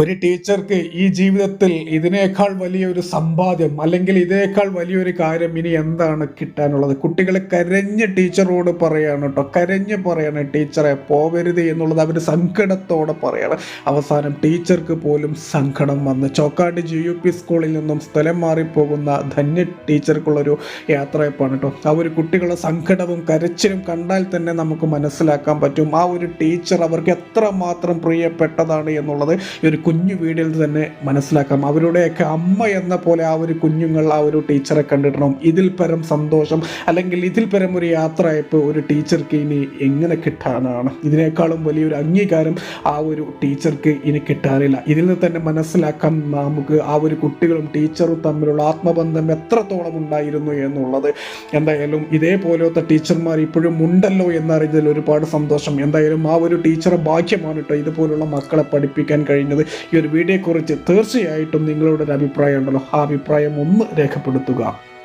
ഒരു ടീച്ചർക്ക് ഈ ജീവിതത്തിൽ ഇതിനേക്കാൾ വലിയൊരു സമ്പാദ്യം അല്ലെങ്കിൽ ഇതിനേക്കാൾ വലിയൊരു കാര്യം ഇനി എന്താണ് കിട്ടാനുള്ളത്? കുട്ടികളെ കരഞ്ഞ് ടീച്ചറോട് പറയാണ് കേട്ടോ. കരഞ്ഞ് പറയാണ് ടീച്ചറെ പോവരുത് എന്നുള്ളത് അവർ സങ്കടത്തോടെ പറയാണ്. അവസാനം ടീച്ചർക്ക് പോലും സങ്കടം വന്ന്. ചോക്കാട് ജി യു പി സ്കൂളിൽ നിന്നും സ്ഥലം മാറിപ്പോകുന്ന ധന്യ ടീച്ചർക്കുള്ളൊരു യാത്രയപ്പാണ് കേട്ടോ. ആ ഒരു കുട്ടികളുടെ സങ്കടവും കരച്ചിലും കണ്ടാൽ തന്നെ നമുക്ക് മനസ്സിലാക്കാൻ പറ്റും ആ ഒരു ടീച്ചർ അവർക്ക് എത്രമാത്രം പ്രിയപ്പെട്ടതാണ് എന്നുള്ളത് ഒരു കുഞ്ഞു വീടിൽ തന്നെ മനസ്സിലാക്കാം. അവരുടെയൊക്കെ അമ്മ എന്ന പോലെ ആ ഒരു കുഞ്ഞുങ്ങൾ ആ ഒരു ടീച്ചറെ കണ്ടിടണം. ഇതിൽ പരം സന്തോഷം അല്ലെങ്കിൽ ഇതിൽ പരം ഒരു യാത്രയപ്പ് ഒരു ടീച്ചർക്ക് ഇനി എങ്ങനെ കിട്ടാനാണ്? ഇതിനേക്കാളും വലിയൊരു അംഗീകാരം ആ ഒരു ടീച്ചർക്ക് ഇനി കിട്ടാനില്ല. ഇതിൽ നിന്ന് തന്നെ മനസ്സിലാക്കാം നമുക്ക് ആ ഒരു കുട്ടികളും ടീച്ചറും തമ്മിലുള്ള ആത്മബന്ധം എത്രത്തോളം ഉണ്ടായിരുന്നു എന്നുള്ളത്. എന്തായാലും ഇതേപോലത്തെ ടീച്ചർമാർ ഇപ്പോഴും ഉണ്ടല്ലോ എന്നറിഞ്ഞതിൽ ഒരുപാട് സന്തോഷം. എന്തായാലും ആ ഒരു ടീച്ചറെ ഭാഗ്യമാണ് കേട്ടോ ഇതുപോലുള്ള മക്കളെ പഠിപ്പിക്കാൻ കഴിഞ്ഞത്. ഈ ഒരു വീഡിയോയെക്കുറിച്ച് തീർച്ചയായിട്ടും നിങ്ങളുടെ ഒരു അഭിപ്രായം ഉണ്ടല്ലോ ആ അഭിപ്രായം ഒന്ന് രേഖപ്പെടുത്തുക.